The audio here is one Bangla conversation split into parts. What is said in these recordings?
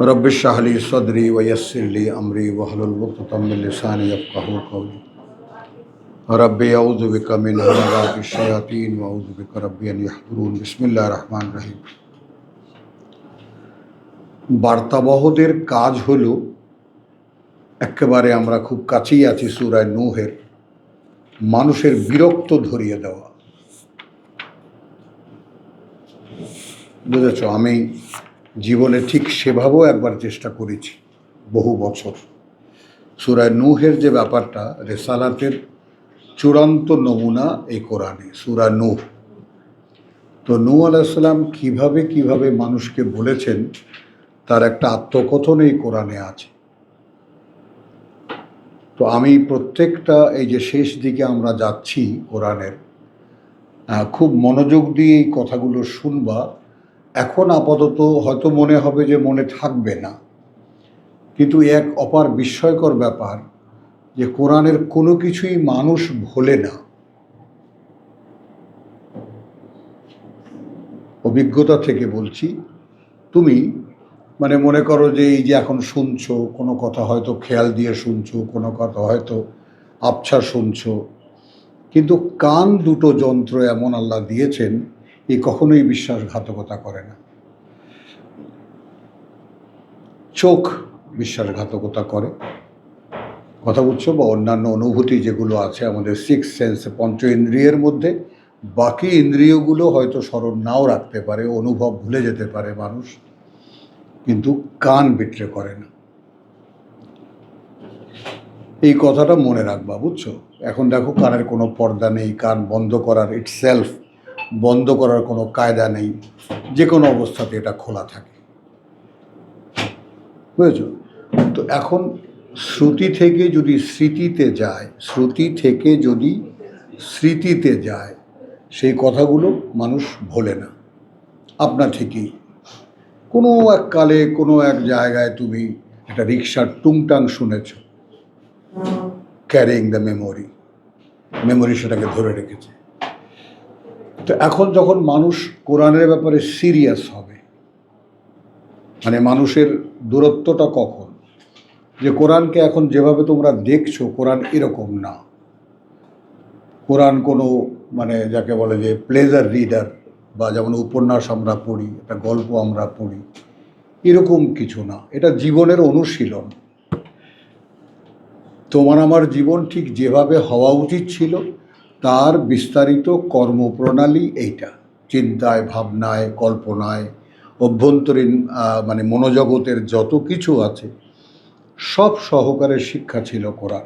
رب اشرح لي صدري ويسر لي امري واحلل عقدة من لساني يفقهوا قولي ربي اعوذ بك من همزات الشياطين واعوذ بك ربي ان يحضرون بسم الله الرحمن الرحيم বার্তাবহদের কাজ হলো একেবারে আমরা খুব কাছেই আছি সুরায় নূহের মানুষের বিরক্ত ধরিয়ে দেওয়া বুঝেছ, আমি জীবনে ঠিক সেভাবেও একবার চেষ্টা করেছি, বহু বছর। সুরায় নূহের যে ব্যাপারটা, রেসালাতের চূড়ান্ত নমুনা এই কোরআনে সুরা নূহ। তো নূহ আলাইসাল্লাম কীভাবে কীভাবে মানুষকে বলেছেন, তার একটা আত্মকথন এই কোরআনে আছে। তো আমি প্রত্যেকটা এই যে শেষ দিকে আমরা যাচ্ছি কোরআনের খুব মনোযোগ দিয়ে এই কথাগুলো শুনবা এখন আপাতত হয়তো মনে হবে যে মনে থাকবে না। কিন্তু এক অপার বিস্ময়কর ব্যাপার যে কোরআনের কোনো কিছুই মানুষ ভোলে না। অভিজ্ঞতা থেকে বলছি, তুমি মানে মনে করো যে এই যে এখন শুনছো, কোনো কথা হয়তো খেয়াল দিয়ে শুনছো, কোনো কথা হয়তো আবছা শুনছো, কিন্তু কান দুটো যন্ত্র এমন আল্লাহ দিয়েছেন এই কখনোই বিশ্বাসঘাতকতা করে না। চোখ বিশ্বাসঘাতকতা করে। কথা বলছো বা অন্যান্য অনুভূতি যেগুলো আছে আমাদের সিক্স সেন্স পঞ্চ ইন্দ্রিয়ের মধ্যে, বাকি ইন্দ্রিয়গুলো হয়তো স্মরণ নাও রাখতে পারে, অনুভব ভুলে যেতে পারে মানুষ, কিন্তু কান বিট্রে করে না। এই কথাটা মনে রাখবা, বুঝছ? এখন দেখো কানের কোনো পর্দা নেই, কান বন্ধ করার ইট সেলফ বন্ধ করার কোনো কায়দা নেই, যে কোনো অবস্থাতে এটা খোলা থাকে। বুঝেছ? তো এখন শ্রুতি থেকে যদি স্মৃতিতে যায়, শ্রুতি থেকে যদি স্মৃতিতে যায়, সেই কথাগুলো মানুষ ভোলে না। আপনা থেকেই। কোনো এক কালে, কোনো এক জায়গায় তুমি একটা রিক্সার টুংটাং শুনেছ। ক্যারিং দ্য মেমোরি মেমোরি সেটাকে ধরে রেখেছে। তো এখন যখন মানুষ কোরআনের ব্যাপারে সিরিয়াস হবে মানে মানুষের দূরত্বটা কখন? যে কোরআনকে এখন যেভাবে তোমরা দেখছ, কোরআন এরকম না। কোরআন কোনো মানে যাকে বলে যে প্লেজার রিডার বা যেমন উপন্যাস আমরা পড়ি, একটা গল্প আমরা পড়ি, এরকম কিছু না। এটা জীবনের অনুশীলন। তোমার আমার জীবন ঠিক যেভাবে হওয়া উচিত ছিল তার বিস্তারিত কর্মপ্রণালী এইটা। চিন্তায়, ভাবনায়, কল্পনায়, অভ্যন্তরীণ মানে মনোজগতের যত কিছু আছে, সব সহকারে শিক্ষা ছিল কোরআন।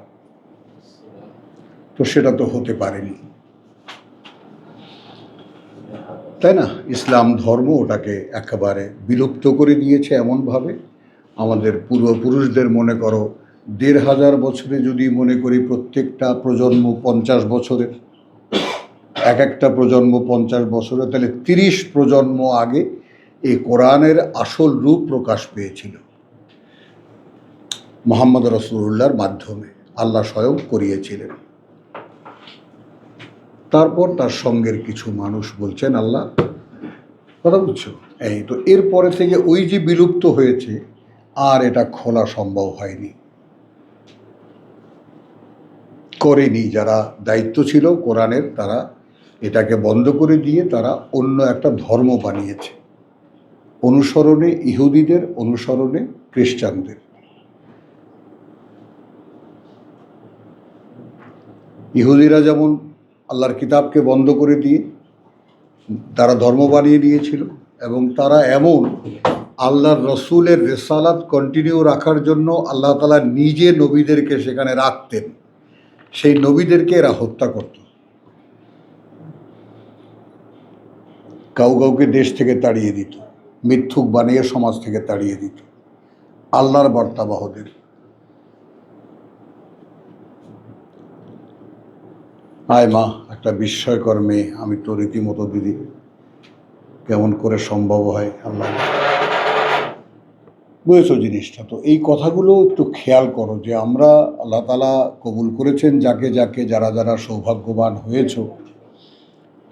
তো সেটা তো হতে পারেনি। তাই না? ইসলাম ধর্ম ওটাকে একেবারে বিলুপ্ত করে দিয়েছে এমনভাবে। আমাদের পূর্বপুরুষদের মনে করো দেড় হাজার বছরে যদি মনে করি প্রত্যেকটা প্রজন্ম পঞ্চাশ বছরের এক একটা প্রজন্ম পঞ্চাশ বছরে, তাহলে তিরিশ প্রজন্ম আগে এই কোরআনের আসল রূপ প্রকাশ পেয়েছিল। মোহাম্মদ রসুল্লাহর মাধ্যমে আল্লাহ স্বয়ং করিয়েছিলেন। তারপর তার সঙ্গের কিছু মানুষ বলছেন, আল্লাহ, কথা বুঝছ? এই তো এরপরে থেকে ওই যে বিলুপ্ত হয়েছে, আর এটা খোলা সম্ভব হয়নি। করেনি, যারা দায়িত্ব ছিল কোরআনের, তারা এটাকে বন্ধ করে দিয়ে তারা অন্য একটা ধর্ম বানিয়েছে। অনুসরণে ইহুদিদের, অনুসরণে খ্রিস্টানদের। ইহুদিরা যেমন আল্লাহর কিতাবকে বন্ধ করে দিয়ে তারা ধর্ম বানিয়ে নিয়েছিল এবং তারা এমন আল্লাহর রসুলের রেসালাত কন্টিনিউ রাখার জন্য আল্লাহ তালা নিজে নবীদেরকে সেখানে রাখতেন। সেই নবীদেরকে এরা হত্যা করত। কাউ কাউকে দেশ থেকে তাড়িয়ে দিত, মিথ্যুক বানিয়ে সমাজ থেকে তাড়িয়ে দিত। আল্লাহর বার্তাবাহদের। আয় মা, একটা বিস্ময়কর মেয়ে, আমি তো রীতিমতো দিদি। কেমন করে সম্ভব হয়, আল্লাহ। বুঝেছ জিনিসটা। তো এই কথাগুলো একটু খেয়াল করো যে আমরা আল্লাহ তালা কবুল করেছেন যাকে যাকে, যারা যারা সৌভাগ্যবান হয়েছ,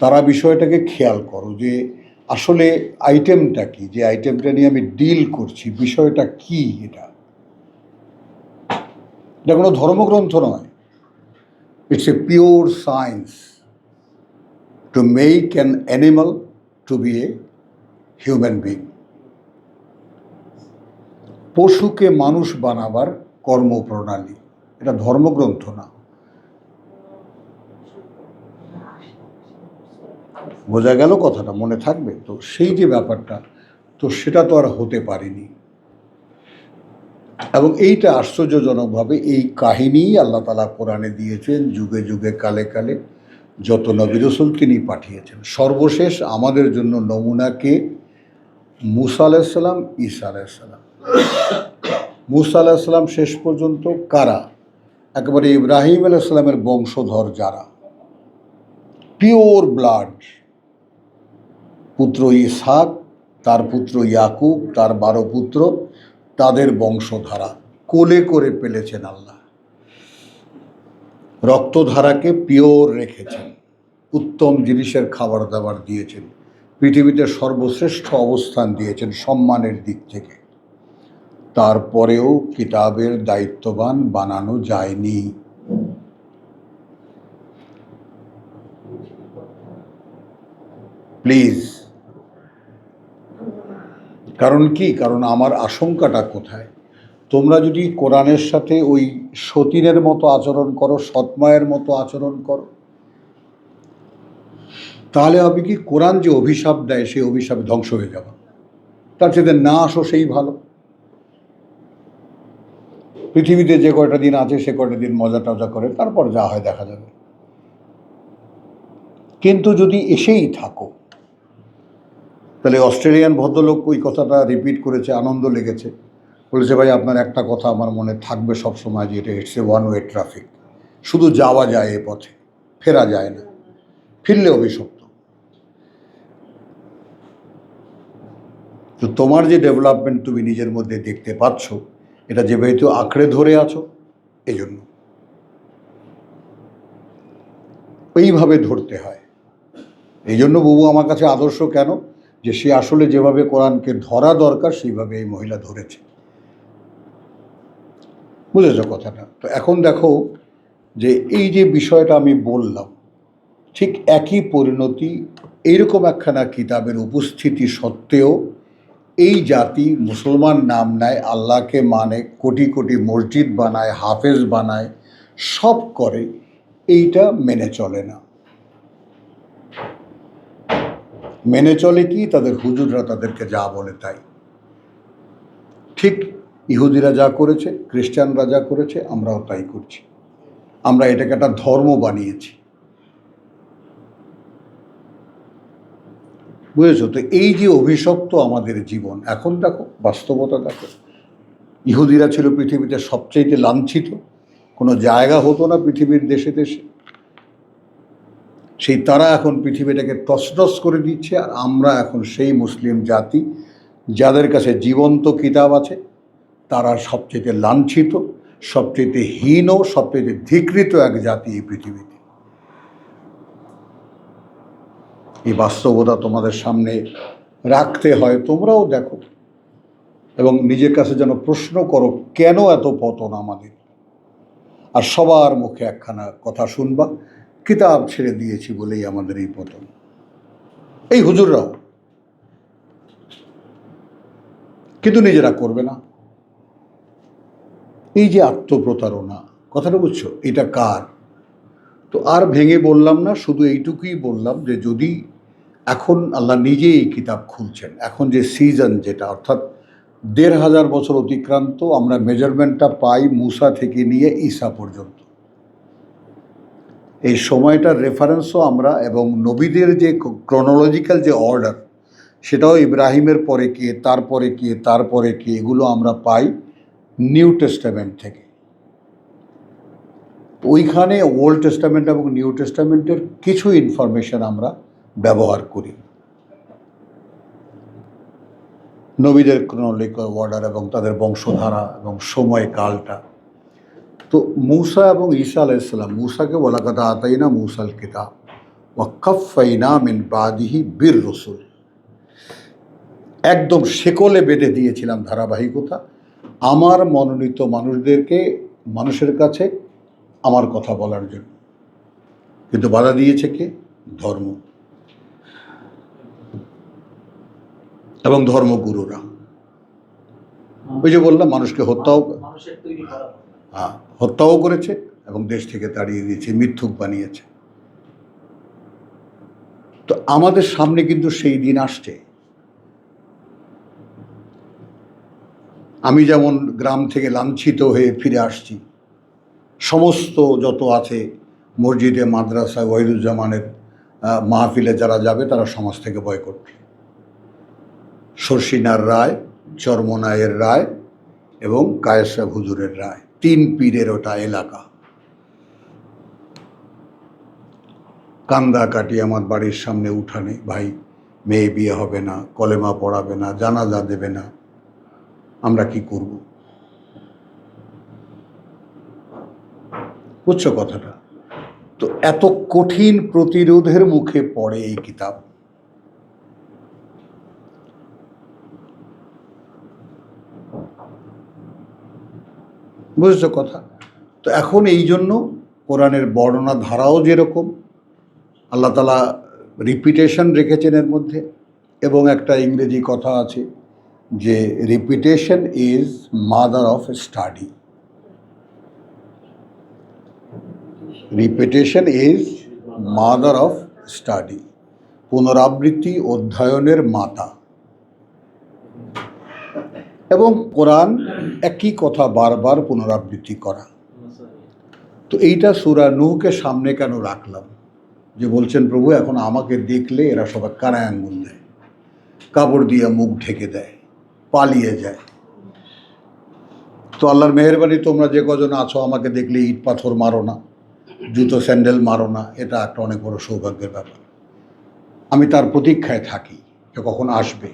তারা বিষয়টাকে খেয়াল করো যে আসলে আইটেমটা কি? যে আইটেমটা নিয়ে আমি ডিল করছি, বিষয়টা কি এটা? এটা কোনো ধর্মগ্রন্থ নয়। It's a pure science to make an animal to be a human being পশুকে মানুষ বানাবার কর্মপ্রণালী। এটা ধর্মগ্রন্থ না। বোঝা গেল কথাটা, মনে থাকবে? তো সেই যে ব্যাপারটা, তো সেটা তো আর হতে পারেনি। এবং এইটা আশ্চর্যজনকভাবে এই কাহিনীই আল্লাহ তালা কোরআনে দিয়েছেন, যুগে যুগে, কালে কালে। যত নবী রসুল তিনি পাঠিয়েছেন। সর্বশেষ আমাদের জন্য নমুনাকে মুসা আলাইসাল্লাম ঈসা আলাইসাল্লাম মুসা আলাইসাল্লাম শেষ পর্যন্ত কারা? একেবারে ইব্রাহিম আলাইসাল্লামের বংশধর যারা? Pure blood. পুত্র ইসহাক, তার পুত্র ইয়াকুব, তার বারো পুত্র, তাদের বংশধারা। কোলে করে পেলেছেন আল্লাহ। রক্তধারাকে পিওর রেখেছেন। উত্তম জিনিসের খাবার দাবার দিয়েছেন। পৃথিবীতে সর্বশ্রেষ্ঠ অবস্থান দিয়েছেন সম্মানের দিক থেকে। তারপরেও কিতাবের দায়িত্ববান বানানো যায়নি। প্লিজ। কারণ কি? কারণ আমার আশঙ্কাটা কোথায়? তোমরা যদি কোরআনের সাথে ওই সতীনের মতো আচরণ করো, সৎমায়ের মতো আচরণ করো, তাহলে হবে কি? কোরআন যে অভিশাপ দেয়, সেই অভিশাপে ধ্বংস হয়ে যাবে। তার চেয়ে না আসো সেই ভালো। পৃথিবীতে যে কয়টা দিন আছে, সে কয়টা দিন মজা টজা করে, তারপর যা হয় দেখা যাবে। কিন্তু যদি এসেই থাকো, তাহলে অস্ট্রেলিয়ান ভদ্রলোক ওই কথাটা রিপিট করেছে, আনন্দ লেগেছে। বলেছে, ভাই, আপনার একটা কথা আমার মনে থাকবে সব সময় যে এটা এ ওয়ান ওয়ে ট্রাফিক শুধু যাওয়া যায় এ পথে, ফেরা যায় না। ফিরলে অভিশপ্ত তো তোমার যে ডেভেলপমেন্ট তুমি নিজের মধ্যে দেখতে পাচ্ছ এটা যেহেতু আঁকড়ে ধরে আছো এই জন্য এইভাবে ধরতে হয়। এই জন্য বাবু আমার কাছে আদর্শ কেন? যে সে আসলে যেভাবে কোরআনকে ধরা দরকার, সেইভাবে এই মহিলা ধরেছে। বুঝেছ কথাটা? তো এখন দেখো যে এই যে বিষয়টা আমি বললাম, ঠিক একই পরিণতি এইরকম একখানা কিতাবের উপস্থিতি সত্ত্বেও এই জাতি মুসলমান নাম নেয়, আল্লাহকে মানে কোটি কোটি মসজিদ বানায়, হাফেজ বানায়, সব করে, এইটা মেনে চলে না। মেনে চলে কি? তাদের হুজুররা তাদেরকে যা বলে তাই। ঠিক ইহুদিরা যা করেছে, খ্রিস্টানরা যা করেছে, আমরাও তাই করছি। আমরা এটাকে একটা ধর্ম বানিয়েছি। বুঝেছ? তো এই যে অভিশপ্ত আমাদের জীবন, এখন দেখো বাস্তবতা দেখো। ইহুদিরা ছিল পৃথিবীতে সবচেয়ে লাঞ্ছিত। কোনো জায়গা হতো না পৃথিবীর দেশে দেশে। সেই তারা এখন পৃথিবীটাকে তসনস করে দিচ্ছে আর আমরা এখন সেই মুসলিম জাতি যাদের কাছে জীবন্ত কিতাব আছে, তারা সবচেয়ে লাঞ্ছিত সবচেয়ে হীন সবচেয়ে ধিকৃত এক জাতি এই পৃথিবীতে। এই বাস্তবতা তোমাদের সামনে রাখতে হয়, তোমরাও দেখো। এবং নিজের কাছে যেন প্রশ্ন করো, কেন এত পতন আমাদের? আর সবার মুখে একখানা কথা শুনবা, কিতাব ছেড়ে দিয়েছি বলেই আমাদের এই পতন। এই হুজুররাও। কিন্তু নিজেরা করবে না। এই যে আত্মপ্রতারণা, কথাটা বুঝছ? এটা কার? তো আর ভেঙে বললাম না, শুধু এইটুকুই বললাম যে যদি এখন আল্লাহ নিজেই এই কিতাব খুলছেন, এখন যে সিজন যেটা, অর্থাৎ দেড় হাজার বছর অতিক্রান্ত আমরা মেজারমেন্টটা পাই মুসা থেকে নিয়ে ঈসা পর্যন্ত। এই সময়টার রেফারেন্সও আমরা এবং নবীদের যে ক্রনোলজিক্যাল যে অর্ডার সেটাও ইব্রাহিমের পরে কে, তারপরে কে তারপরে কে, এগুলো আমরা পাই নিউ টেস্টামেন্ট থেকে। ওইখানে ওল্ড টেস্টামেন্ট এবং নিউ টেস্টামেন্টের কিছু ইনফরমেশন আমরা ব্যবহার করি। নবীদের ক্রনোলিক্যাল অর্ডার এবং তাদের বংশধারা এবং সময়কালটা। তো মূসা এবং ঈসা আলাইসাল্লাম মূসাকে বলা কথা, আতাইনা মূসাল কিতাব ওয়াক্কাফাইনা মিন বাদিহি বীর রসুল। একদম শেকলে বেঁধে দিয়েছিলাম ধারাবাহিকতা। আমার মনোনীত মানুষদেরকে, মানুষের কাছে আমার কথা বলার জন্য। কিন্তু বাধা দিয়েছে কে? ধর্ম। এবং ধর্মগুরুরা। ওই যে বললাম মানুষকে হত্যাও হ্যাঁ, হত্যাও করেছে এবং দেশ থেকে তাড়িয়ে দিয়েছে মিথ্যুক বানিয়েছে। তো আমাদের সামনে কিন্তু সেই দিন আসছে। আমি যেমন গ্রাম থেকে লাঞ্ছিত হয়ে ফিরে আসছি সমস্ত যত আছে, মসজিদে মাদ্রাসা ওয়াহিদুজ্জামানের মাহফিলে যারা যাবে, তারা সমাজ থেকে বয়কট। শর্ষিনার রায় চর্মনায়ের রায় এবং কায়েসা হুজুরের রায়। তিন পীরের ওটা এলাকা। কান্দা কাটি আমার বাড়ির সামনে উঠানে, ভাই, মেয়ে বিয়ে হবে না, কলেমা পড়াবে না, জানাজা দেবে না, আমরা কি করব? বুঝছ কথাটা। তো এত কঠিন প্রতিরোধের মুখে পড়ে এই কিতাব। বুঝেছ কথা? তো এখন এই জন্য কোরআনের বর্ণনা ধারাও যেরকম, আল্লাহ তালা রিপিটেশন রেখেছেন এর মধ্যে, এবং একটা ইংরেজি কথা আছে যে repetition is mother of study repetition is mother of study পুনরাবৃত্তি অধ্যয়নের মাতা এবং কোরআন একই কথা বারবার পুনরাবৃত্তি করা তো এইটা সুরা নূহকে সামনে কেন রাখলাম যে বলছেন প্রভু এখন আমাকে দেখলে এরা সবাই কানায় আঙ্গুল দেয় কাপড় দিয়ে মুখ ঢেকে দেয় পালিয়ে যায় তো আল্লাহর মেহরবানি, তোমরা যে কজন আছো, আমাকে দেখলে ইট পাথর মারো না। জুতো স্যান্ডেল মারো না এটা একটা অনেক বড় সৌভাগ্যের ব্যাপার। আমি তার প্রতীক্ষায় থাকি যে কখন আসবে।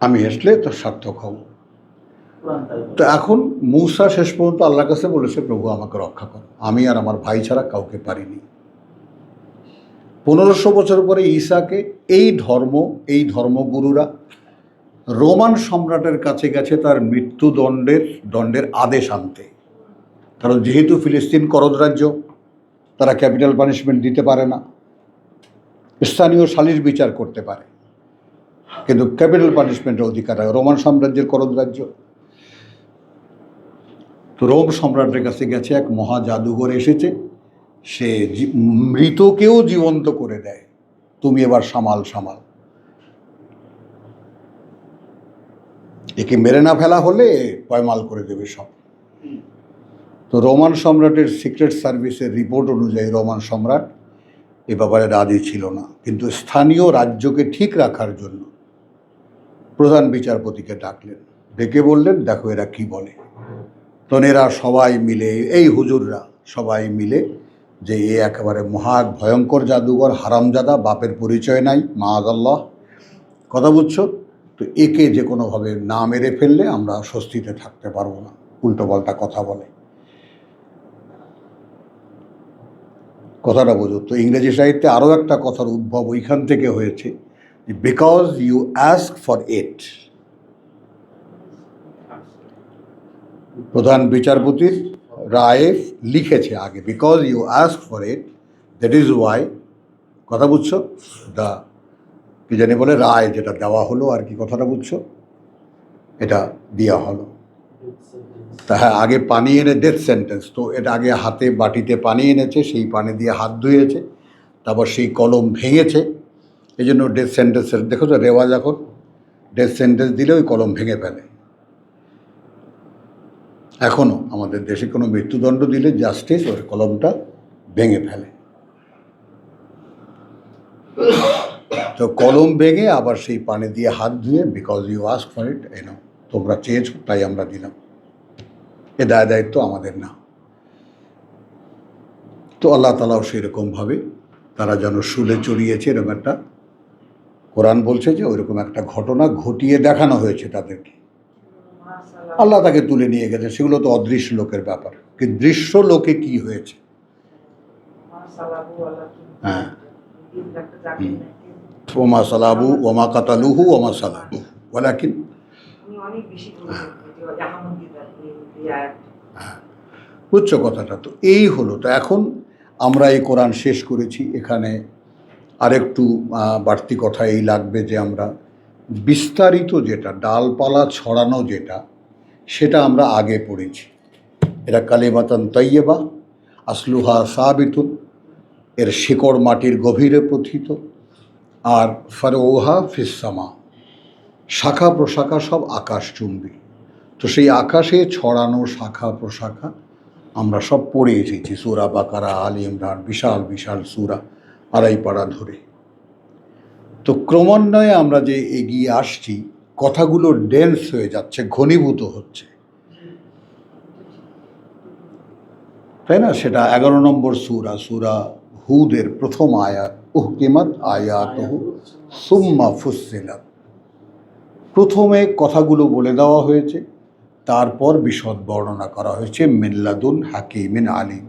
আমি আমি তো সার্থক হব। তো এখন মূসা শেষ পর্যন্ত আল্লাহর কাছে বলেছে প্রভু আমাকে রক্ষা করো। আমি আর আমার ভাই ছাড়া কাউকে পারিনি। পনেরোশো বছর পরে ঈসাকে এই ধর্ম এই ধর্মগুরুরা রোমান সম্রাটের কাছে গেছে তার মৃত্যুদণ্ডের দণ্ডের আদেশ আনতে। কারণ যেহেতু ফিলিস্তিন করদ রাজ্য, তারা ক্যাপিটাল পানিশমেন্ট দিতে পারে না। স্থানীয় সালিশ বিচার করতে পারে। কিন্তু ক্যাপিটাল পানিশমেন্টের অধিকার হয়। রোমান সাম্রাজ্যের করদ রাজ্য। তো রোম সম্রাটের কাছে গেছে এক মহা জাদুঘর এসেছে। সে মৃতকেও জীবন্ত করে দেয়। তুমি এবার সামাল সামাল। একে মেরে না ফেলা হলে পয়মাল করে দেবে সব। রোমান সম্রাটের সিক্রেট সার্ভিসের রিপোর্ট অনুযায়ী রোমান সম্রাট এ ব্যাপারে রাজি ছিল না, কিন্তু স্থানীয় রাজ্যকে ঠিক রাখার জন্য প্রধান বিচারপতিকে ডাকলেন। ডেকে বললেন, দেখো এরা কি বলে? তখন এরা সবাই মিলে, এই হুজুররা সবাই মিলে যে এ একেবারে মহা ভয়ঙ্কর জাদুঘর, হারামজাদা, বাপের পরিচয় নাই মা আল্লাহ কথা বুঝছ? তো একে যে কোনোভাবে না মেরে ফেললে আমরা স্বস্তিতে থাকতে পারব না। উল্টো পাল্টা কথা বলে। কথাটা বোঝো। তো ইংরেজি সাহিত্যে আরও একটা কথার উদ্ভব ওইখান থেকে হয়েছে because you ask for it প্রধান বিচারপতির রায়ে লিখেছে আগে because you ask for it that is why কথা বুঝছ? দ্য কি জানি বলে, রায় যেটা দেওয়া হলো আর কি কথাটা বুঝছ? এটা দেওয়া হলো। তা হ্যাঁ আগে পানি এনে ডেথ সেন্টেন্স তো এটা আগে হাতে বাটিতে পানি এনেছে, সেই পানি দিয়ে হাত ধুয়েছে, তারপর সেই কলম ভেঙেছে এই জন্য ডেথ সেন্টেন্সের দেখো তো রেওয়াজ এখন ডেথ সেন্টেন্স দিলে ওই কলম ভেঙে ফেলে। এখনও আমাদের দেশে কোনো মৃত্যুদণ্ড দিলে জাস্টিস ওর কলমটা ভেঙে ফেলে। তো কলম ভেঙে আবার সেই পানি দিয়ে হাত ধুয়ে because you ask for it এনো তোমরা চেয়েছো, তাই আমরা দিলাম। এ দায় দায়িত্ব আমাদের না। তো আল্লাহ তালাও সেরকমভাবে তারা যেন শুলে চড়িয়েছে এরকম একটা কোরআন বলছে যে ওইরকম একটা ঘটনা ঘটিয়ে দেখানো হয়েছে তাদেরকে। আল্লাহ তাকে তুলে নিয়ে গেছে। সেগুলো তো অদৃশ্য লোকের ব্যাপার। কি দৃশ্য লোকে কি হয়েছে? হ্যাঁ। ওমা সালাবু ওমা কাতালুহু ওমা সালাবু। ওলাকিন উনি অনেক বেশি বলেছেন যে জাহামন্দিদার এই উচ্চ কথাটা তো এই হলো। তো এখন আমরা এই কোরআন শেষ করেছি। এখানে আরেকটু বাড়তি কথা এই লাগবে যে আমরা বিস্তারিত যেটা, ডালপালা ছড়ানো যেটা, সেটা আমরা আগে পড়েছি। এটা কালেমাতান তৈয়বা আসলুহা সাবিতুন, এর শিকড় মাটির গভীরে প্রথিত আর ফারোহা ফিসামা শাখা প্রশাখা সব আকাশচুম্বী। তো সেই আকাশে ছড়ানো শাখা প্রশাখা আমরা সব পড়ে এসেছি, সুরা বাকারা, আলী ইমরান, বিশাল বিশাল সুরা, আড়াই পাড়া ধরে। তো ক্রমান্বয়ে আমরা যে এগিয়ে আসছি, কথাগুলো ডেন্স হয়ে যাচ্ছে, ঘনীভূত হচ্ছে। তাই না? সেটা এগারো নম্বর সুরা সুরা হুদের প্রথম আয়াত, উহকিমাত আয়াত সুম্মা ফুসিলাত প্রথমে কথাগুলো বলে দেওয়া হয়েছে তারপর বিশদ বর্ণনা করা হয়েছে মিল্লাদুন হাকিমিন আলী।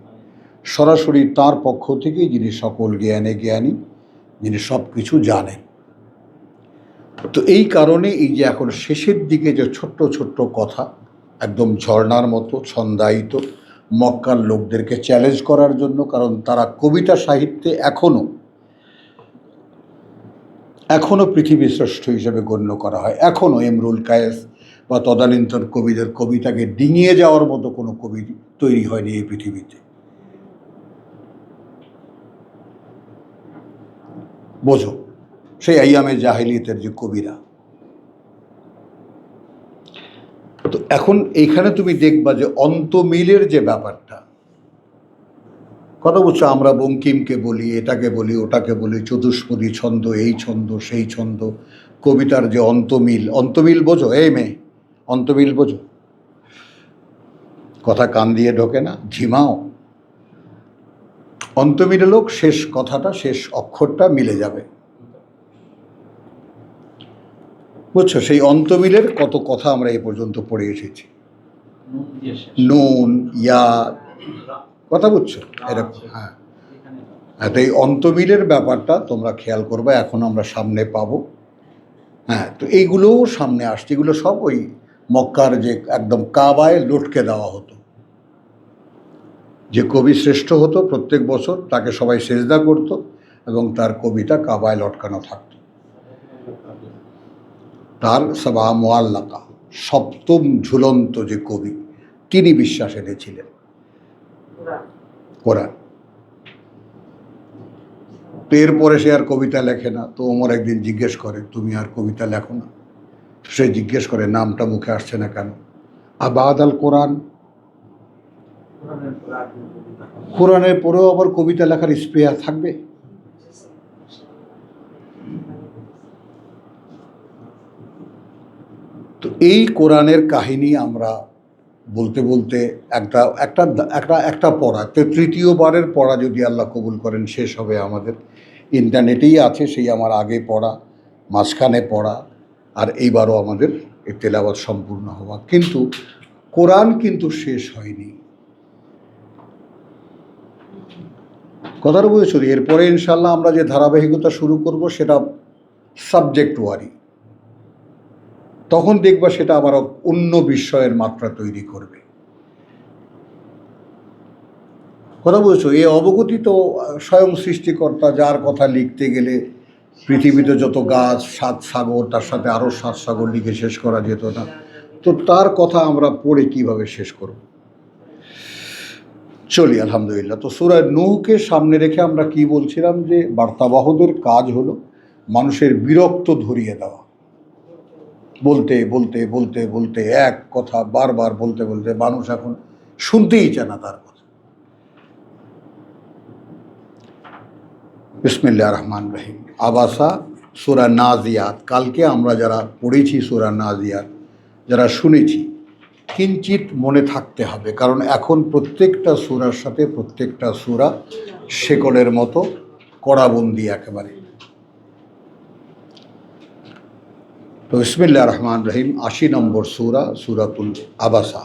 সরাসরি তার পক্ষ থেকে যিনি সকল জ্ঞানে জ্ঞানী, যিনি সব কিছু জানেন। তো এই কারণে এই যে এখন শেষের দিকে যে ছোট্ট ছোট্ট কথা, একদম ঝর্ণার মতো ছন্দায়িত, মক্কার লোকদেরকে চ্যালেঞ্জ করার জন্য, কারণ তারা কবিতা সাহিত্যে এখনও এখনও পৃথিবীর শ্রেষ্ঠ হিসেবে গণ্য করা হয়। এখনও এমরুল কায়েস বা তদানীন্তন কবিদের কবিতাকে ডিঙিয়ে যাওয়ার মতো কোনো কবি তৈরি হয়নি এই পৃথিবীতে। বোঝো, সেই আইয়ামে জাহিলিয়তের যে কবিরা। তো এখন এইখানে তুমি দেখবা যে অন্তমিলের যে ব্যাপারটা কথা বলছো আমরা বঙ্কিমকে বলি, এটাকে বলি, ওটাকে বলি, চতুষ্পদী ছন্দ, এই ছন্দ, সেই ছন্দ, কবিতার যে অন্তমিল অন্তমিল বোঝো, এই মেয়ে। অন্তমিল বোঝো। কথা কান দিয়ে ঢোকে না ঝিমাও অন্তমিলে লোক শেষ কথাটা, শেষ অক্ষরটা মিলে যাবে। বুঝছ, সেই অন্তমিলের কত কথা আমরা এ পর্যন্ত পড়ে এসেছি। নুন, ইয়া, কথা বুঝছ? এরকম হ্যাঁ। হ্যাঁ তো এই অন্তমিলের ব্যাপারটা তোমরা খেয়াল করবে, এখন আমরা সামনে পাবো। হ্যাঁ তো এইগুলোও সামনে আসছে, এগুলো সব ওই মক্কার যে একদম কাবায় লটকে দেওয়া হতো। যে কবি শ্রেষ্ঠ হতো প্রত্যেক বছর, তাকে সবাই সেজদা করত এবং তার কবিতা কাবায় লটকানো থাকত। তার সবা মোয়াল্লাকা সপ্তম ঝুলন্ত যে কবি, তিনি বিশ্বাস এনেছিলেন। কোরআন। এরপরে সে আর কবিতা লেখে না। তো ওমর একদিন জিজ্ঞেস করে, তুমি আর কবিতা লেখো না? সে জিজ্ঞেস করে, নামটা মুখে আসছে না কেন? আবাদ আল কোরআন। কোরআনের পরেও আবার কবিতা লেখার স্প্রেয়ার থাকবে? তো এই কোরআনের কাহিনী আমরা বলতে বলতে একটা একটা একটা একটা পড়া, তো তৃতীয়বারের পড়া যদি আল্লাহ কবুল করেন, শেষ হবে আমাদের। ইন্টারনেটেই আছে সেই আমার আগে পড়া, মাঝখানে পড়া। আর এইবারও আমাদের এই তেলাওয়াত সম্পূর্ণ হওয়া। কিন্তু কোরআন কিন্তু শেষ হয়নি। কথাটা বুঝেছ এরপরে ইনশাল্লাহ আমরা যে ধারাবাহিকতা শুরু করব সেটা সাবজেক্ট ওয়ারি তখন দেখবা সেটা আবার অন্য বিস্ময়ের মাত্রা তৈরি করবে। কথা বলছো এই অবগতি তো স্বয়ং সৃষ্টিকর্তা যার কথা লিখতে গেলে পৃথিবীতে যত গাছ, সাত সাগর, তার সাথে আরও সাত সাগর লিখে শেষ করা যেত না। তো তার কথা আমরা পড়ে কীভাবে শেষ করব? চলি, আলহামদুলিল্লাহ। তো সুরায় নৌকে সামনে রেখে আমরা কি বলছিলাম? যে বার্তাবাহদের কাজ হলো মানুষের বিরক্ত ধরিয়ে দেওয়া। বলতে বলতে বলতে বলতে এক কথা বারবার বলতে বলতে মানুষ এখন শুনতেই চায় না তার কথা। বিসমিল্লা রহমান রহিম। আবাসা, সুরা নাজিয়াত। কালকে আমরা যারা পড়েছি সুরা নাজিয়াত, যারা শুনেছি কিঞ্চিত মনে থাকতে হবে, কারণ এখন প্রত্যেকটা সুরার সাথে প্রত্যেকটা সুরা শেকলের মতো কড়াবন্দি একেবারে। তো ইসমিল্লা রহমান রহিম, আশি নম্বর সুরা, সুরাতুল আবাসা।